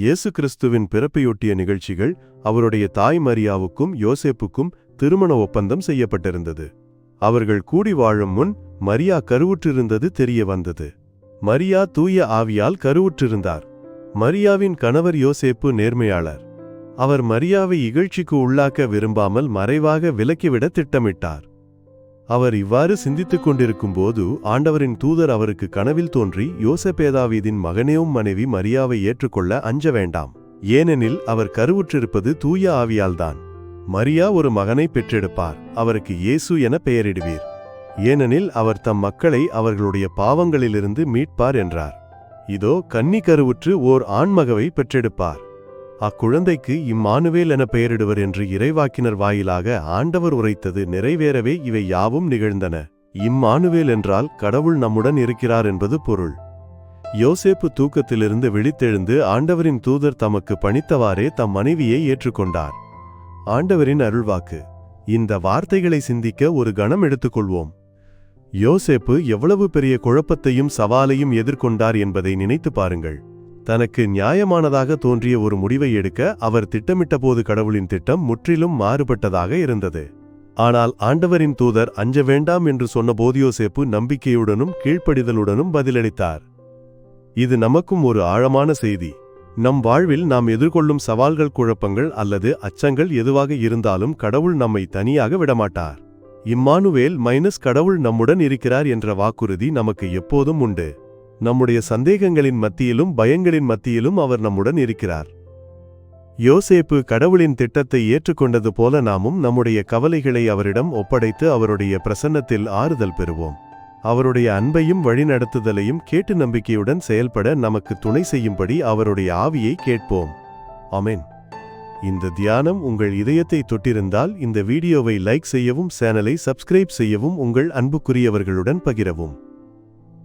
இயேசு கிறிஸ்துவின் பிறப்பையொட்டிய நிகழ்ச்சிகள் அவருடைய தாய் மரியாவுக்கும் யோசேப்புக்கும் திருமண ஒப்பந்தம் செய்யப்பட்டிருந்தது. அவர்கள் கூடி வாழும் முன் மரியா கருவுற்றிருந்தது தெரிய வந்தது. மரியா தூய ஆவியால் கருவுற்றிருந்தார். மரியாவின் கணவர் யோசேப்பு நேர்மையாளர். அவர் மரியாவை இகழ்ச்சிக்கு உள்ளாக்க விரும்பாமல் மறைவாக விலக்கிவிட திட்டமிட்டார். அவர் இவ்வாறு சிந்தித்துக் கொண்டிருக்கும்போது ஆண்டவரின் தூதர் அவருக்கு கனவில் தோன்றி யோசபேதாவீதின் மகனேவும் மனைவி மரியாவை ஏற்றுக்கொள்ள அஞ்ச வேண்டாம். ஏனெனில் அவர் கருவுற்றிருப்பது தூய ஆவியால்தான். மரியா ஒரு மகனை பெற்றெடுப்பார். அவருக்கு இயேசு என பெயரிடுவீர். ஏனெனில் அவர் தம் மக்களை அவர்களுடைய பாவங்களிலிருந்து மீட்பார் என்றார். இதோ கன்னி கருவுற்று ஓர் ஆண்மகவை பெற்றெடுப்பார். அக்குழந்தைக்கு இம்மானுவேல் என பெயரிடுவர் என்று இறைவாக்கினர் வாயிலாக ஆண்டவர் உரைத்தது நிறைவேறவே இவை யாவும் நிகழ்ந்தன. இம்மானுவேல் என்றால் கடவுள் நம்முடன் இருக்கிறார் என்பது பொருள். யோசேப்பு தூக்கத்திலிருந்து விழித்தெழுந்து ஆண்டவரின் தூதர் தமக்கு பணித்தவாறே தம் மனைவியை ஏற்றுக்கொண்டார். ஆண்டவரின் அருள்வாக்கு. இந்த வார்த்தைகளை சிந்திக்க ஒரு கணம் எடுத்துக்கொள்வோம். யோசேப்பு எவ்வளவு பெரிய குழப்பத்தையும் சவாலையும் எதிர்கொண்டார் என்பதை நினைத்து பாருங்கள். தனக்கு நியாயமானதாக தோன்றிய ஒரு முடிவை எடுக்க அவர் திட்டமிட்டபோது கடவுளின் திட்டம் முற்றிலும் மாறுபட்டதாக இருந்தது. ஆனால் ஆண்டவரின் தூதர் அஞ்ச வேண்டாம் என்று சொன்ன போதியோசேப்பு நம்பிக்கையுடனும் கீழ்ப்படிதலுடனும் பதிலளித்தார். இது நமக்கும் ஒரு ஆழமான செய்தி. நம் வாழ்வில் நாம் எதிர்கொள்ளும் சவால்கள் குழப்பங்கள் அல்லது அச்சங்கள் எதுவாக இருந்தாலும் கடவுள் நம்மை தனியாக விடமாட்டார். இம்மானுவேல் மைனஸ் கடவுள் நம்முடன் இருக்கிறார் என்ற வாக்குறுதி நமக்கு எப்போதும் உண்டு. நம்முடைய சந்தேகங்களின் மத்தியிலும் பயங்களின் மத்தியிலும் அவர் நம்முடன் இருக்கிறார். யோசேப்பு கடவுளின் திட்டத்தை ஏற்றுக்கொண்டது போல நாமும் நம்முடைய கவலைகளை அவரிடம் ஒப்படைத்து அவருடைய பிரசன்னத்தில் ஆறுதல் பெறுவோம். அவருடைய அன்பையும் வழிநடத்துதலையும் கேட்டு நம்பிக்கையுடன் செயல்பட நமக்கு துணை செய்யும்படி அவருடைய ஆவியை கேட்போம். அமேன் இந்த தியானம் உங்கள் இதயத்தை தொட்டிருந்தால் இந்த வீடியோவை லைக் செய்யவும் சேனலை சப்ஸ்கிரைப் செய்யவும் உங்கள் அன்புக்குரியவர்களுடன் பகிரவும்.